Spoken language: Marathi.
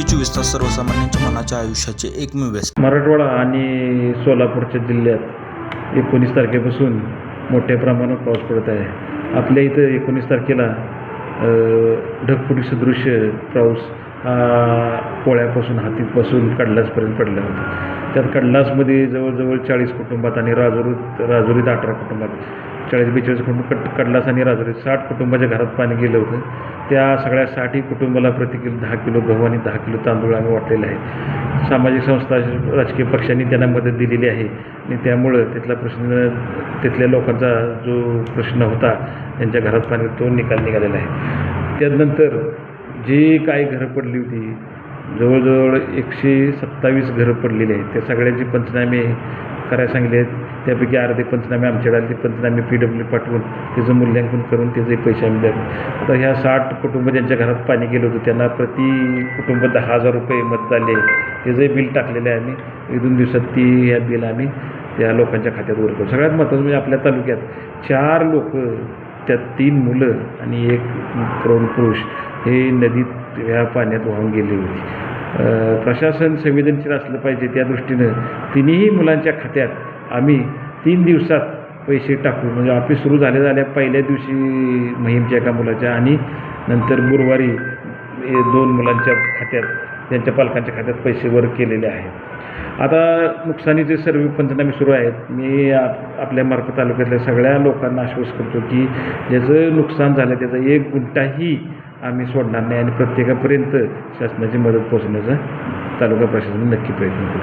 जी चोवीस तास सर्वसामान्यांच्या मनाच्या आयुष्याचे एकमेव व्यस्त मराठवाडा आणि सोलापूरच्या जिल्ह्यात एकोणीस तारखेपासून मोठ्या प्रमाणात पाऊस पडत आहे. आपल्या इथं एकोणीस तारखेला ढगफुटी सदृश्य पाऊस हा पोळ्यापासून हातीपासून कडलासपर्यंत पडला होता. त्यात कडलासमध्ये जवळजवळ चाळीस कुटुंबात आणि राजुरीत राजुरीत अठरा कुटुंबात चाळीस बेचाळीस कुटुंब कट कडलास आणि राजुरीत साठ कुटुंबाच्या घरात पाणी गेलं होतं. त्या सगळ्यासाठी कुटुंबाला प्रति किलो दहा किलो गहू आणि दहा किलो तांदूळ आम्ही वाटलेले आहे सामाजिक संस्था राजकीय पक्षांनी त्यांना मदत दिलेली आहे. आणि त्यामुळं तिथला प्रश्न तिथल्या लोकांचा जो प्रश्न होता त्यांच्या घरात पाणी तो निकाल निघालेला आहे. त्यानंतर जी काही घरं पडली होती जवळजवळ एकशे सत्तावीस घरं पडलेली आहेत. त्या सगळ्यांचे पंचनामे करायला सांगले आहेत त्यापैकी अर्धे पंचनामे आमच्याकडे आले ते पंचनामे पी डब्ल्यू पाठवून त्याचं मूल्यांकन करून त्याचे पैसे आम्ही द्यावे. आता ह्या साठ कुटुंब ज्यांच्या घरात पाणी गेलं होतं त्यांना प्रति कुटुंब दहा हजार रुपये मदत आले त्याचंही बिल टाकलेलं आहे आम्ही. एक दोन दिवसात ती ह्या बिल आम्ही त्या लोकांच्या खात्यात वर करू. सगळ्यात महत्त्वाचं म्हणजे आपल्या तालुक्यात चार लोक त्यात तीन मुलं आणि एक प्रौढ पुरुष हे नदीत ह्या पाण्यात वाहून गेले होते. प्रशासन संवेदनशील असलं पाहिजे त्या दृष्टीनं. तिन्ही मुलांच्या खात्यात आम्ही तीन दिवसात पैसे टाकू. म्हणजे ऑफिस सुरू झाल्या झाल्या पहिल्या दिवशी महिमच्या एका मुलाच्या आणि नंतर गुरुवारी हे दोन मुलांच्या खात्यात त्यांच्या पालकांच्या खात्यात पैसे वर केलेले आहेत. आता नुकसानीचे सर्व पंचनामे सुरू आहेत. मी आप आपल्या मार्फत तालुक्यातल्या सगळ्या लोकांना आश्वस्त करतो की ज्याचं नुकसान झालं त्याचा एक गुंठाही आम्ही सोडणार नाही आणि प्रत्येकापर्यंत शासनाची मदत पोहोचण्याचा तालुका प्रशासन नक्की प्रयत्न करू